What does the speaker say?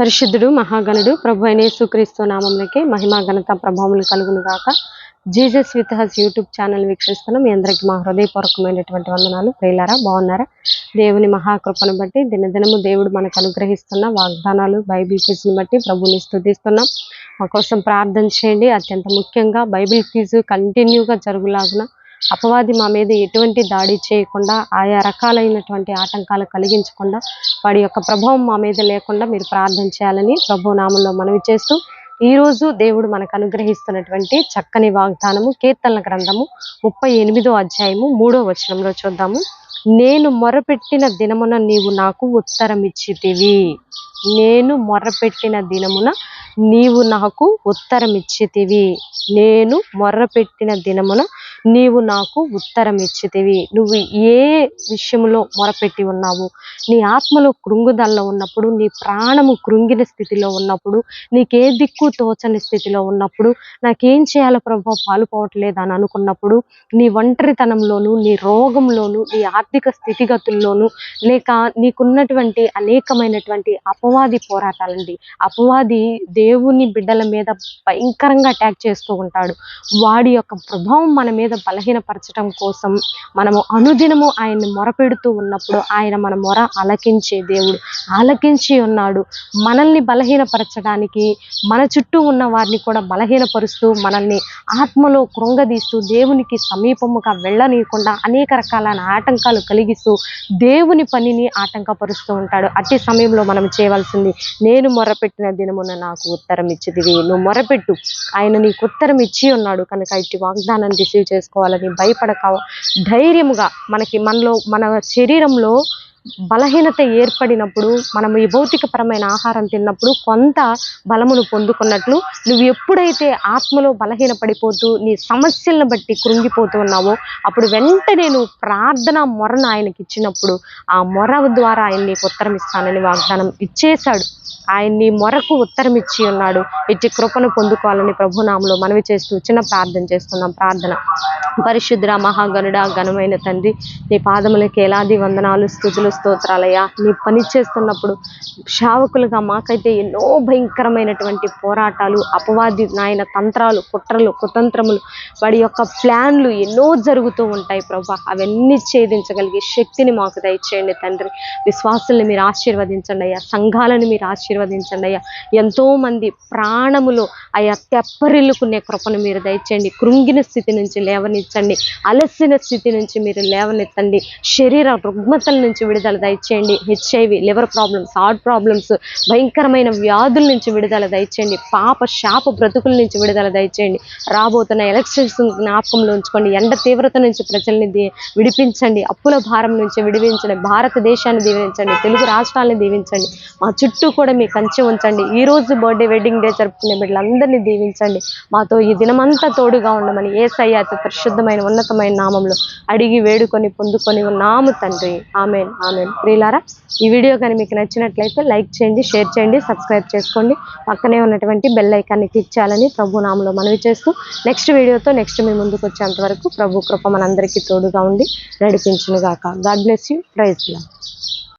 పరిశుద్ధుడు మహాగణుడు ప్రభు అయిన యేసుక్రీస్తు నామంలోకి మహిమా ఘనత ప్రభావములు కలుగును గాక. Jesus with us YouTube channel వీక్షిస్తున్నాం. మీ అందరికీ మా హృదయపూర్వకమైనటువంటి వందనాలు. ప్రియులారా బాగున్నారా? దేవుని మహాకృపను బట్టి దినదినము దేవుడు మనకు అనుగ్రహిస్తున్న వాగ్దానాలు బైబిల్ ఫీజుని బట్టి ప్రభుని స్థుతిస్తున్నాం మా కోసం ప్రార్థన చేయండి. అత్యంత ముఖ్యంగా బైబిల్ ఫీజు కంటిన్యూగా జరుగులాగున అపవాది మా మీద ఎటువంటి దాడి చేయకుండా ఆయా రకాలైనటువంటి ఆటంకాలు కలిగించకుండా వాడి యొక్క ప్రభావం మా మీద లేకుండా మీరు ప్రార్థన చేయాలని ప్రభు నామంలో మనవి చేస్తూ ఈరోజు దేవుడు మనకు అనుగ్రహిస్తున్నటువంటి చక్కని వాగ్దానము కీర్తనల గ్రంథము ముప్పై ఎనిమిదో అధ్యాయము మూడో వచనంలో చూద్దాము. నేను మొరపెట్టిన దినమున నీవు నాకు ఉత్తరం ఇచ్చితివి. నేను మొర్రపెట్టిన దినమున నీవు నాకు ఉత్తరం ఇచ్చితివి. నేను మొర్రపెట్టిన దినమున నీవు నాకు ఉత్తరం ఇచ్చితివి నువ్వు ఏ విషయంలో మొరపెట్టి ఉన్నావు? నీ ఆత్మలో కృంగుదల్లో ఉన్నప్పుడు నీ ప్రాణము కృంగిన స్థితిలో ఉన్నప్పుడు నీకే దిక్కు తోచని స్థితిలో ఉన్నప్పుడు నాకేం చేయాలో ప్రభావ పాలుపోవట్లేదు అని అనుకున్నప్పుడు నీ ఒంటరితనంలోను నీ రోగంలోను నీ ఆర్థిక స్థితిగతుల్లోను లేక నీకున్నటువంటి అనేకమైనటువంటి అపవాది పోరాటాలండి. అపవాది దేవుని బిడ్డల మీద భయంకరంగా అటాక్ చేస్తూ ఉంటాడు. వాడి యొక్క ప్రభావం మన మీద బలహీనపరచడం కోసం మనము అనుదినము ఆయన్ని మొరపెడుతూ ఉన్నప్పుడు ఆయన మన మొర ఆలకించే దేవుడు ఆలకించి ఉన్నాడు. మనల్ని బలహీనపరచడానికి మన చుట్టూ ఉన్న వారిని కూడా బలహీనపరుస్తూ మనల్ని ఆత్మలో కృంగదీస్తూ దేవునికి సమీపముగా వెళ్ళనీయకుండా అనేక రకాలైన ఆటంకాలు కలిగిస్తూ దేవుని పనిని ఆటంకపరుస్తూ ఉంటాడు. అట్టి సమయంలో మనం చేయవలసింది నేను మొరపెట్టిన దినమున నాకు ఉత్తరం ఇచ్చిదివి నువ్వు మొరపెట్టు. ఆయన నీకు ఉత్తరం ఇచ్చి ఉన్నాడు. కనుక ఇట్టి వాగ్దానాన్ని రిసీవ్ చేసుకోవాలని భయపడక ధైర్యముగా మనకి మనలో మన శరీరంలో బలహీనత ఏర్పడినప్పుడు మనం ఈ భౌతికపరమైన ఆహారం తిన్నప్పుడు కొంత బలమును పొందుకున్నట్లు నువ్వు ఎప్పుడైతే ఆత్మలో బలహీన పడిపోతూ నీ సమస్యలను బట్టి కృంగిపోతూ ఉన్నావో అప్పుడు వెంటనే నువ్వు ప్రార్థన మొరను ఆయనకి ఇచ్చినప్పుడు ఆ మొర ద్వారా ఆయన నీకు ఉత్తరం ఇస్తానని వాగ్దానం ఇచ్చేశాడు. ఆయన నీ మొరకు ఉత్తరం ఇచ్చి ఉన్నాడు. ఇట్టి కృపను పొందుకోవాలని ప్రభునామంలో మనవి చేస్తూ చిన్న ప్రార్థన చేస్తున్నాం. ప్రార్థన. పరిశుద్ర మహాగనుడ ఘనమైన తండ్రి నీ పాదములకి ఎలాది వందనాలు స్థుతులు స్తోత్రాలయ్యా. నీ పని చేస్తున్నప్పుడు శావకులుగా మాకైతే ఎన్నో భయంకరమైనటువంటి పోరాటాలు అపవాది నాయన తంత్రాలు కుట్రలు కుతంత్రములు వాడి యొక్క ప్లాన్లు ఎన్నో జరుగుతూ ఉంటాయి ప్రభా. అవన్నీ ఛేదించగలిగే శక్తిని మాకు దయచేయండి తండ్రి. విశ్వాసుల్ని మీరు ఆశీర్వదించండి అయ్యా. సంఘాలను మీరు ఆశీర్వదించండి అయ్యా. ఎంతో మంది అయ్యా తెప్పరిల్లుకునే కృపను మీరు దయచేయండి. కృంగిన స్థితి నుంచి లేవనిచ్చండి. అలసిన స్థితి నుంచి మీరు లేవనెత్తండి. శరీర రుగ్మతల నుంచి విడుదల దయచేయండి. HIV liver problems heart problems భయంకరమైన వ్యాధుల నుంచి విడుదల దయచేయండి. పాప శాప బ్రతుకుల నుంచి విడుదల దయచేయండి. రాబోతున్న ఎలక్షన్స్ జ్ఞాపకంలో ఉంచుకోండి. ఎండ తీవ్రత నుంచి ప్రజల్ని విడిపించండి. అప్పుల భారం నుంచి విడిపించండి భారతదేశాన్ని దీవించండి. తెలుగు రాష్ట్రాలను దీవించండి. మా చుట్టూ కూడా మీ కంచె ఉంచండి. ఈ రోజు బర్త్డే వెడ్డింగ్ డే జరుపుకునే బిడ్డలందరినీ దీవించండి. మాతో ఈ దినమంతా తోడుగా ఉండమని ఏసయ్య అతి పరిశుద్ధమైన ఉన్నతమైన నామంలో అడిగి వేడుకొని పొందుకొని ఉన్నాము తండ్రి. ఆమెన్. ఆమెన్ ప్రియులారా ఈ వీడియో కానీ మీకు నచ్చినట్లయితే లైక్ చేయండి షేర్ చేయండి సబ్స్క్రైబ్ చేసుకోండి. పక్కనే ఉన్నటువంటి బెల్ ఐకాన్ని క్లిక్ చేయాలని ప్రభు నామంలో మనవి చేస్తూ నెక్స్ట్ వీడియోతో నెక్స్ట్ మీ ముందుకు వచ్చేంత వరకు ప్రభు కృప మనందరికీ తోడుగా ఉండి నడిపించునుగాక. God bless you. Praise law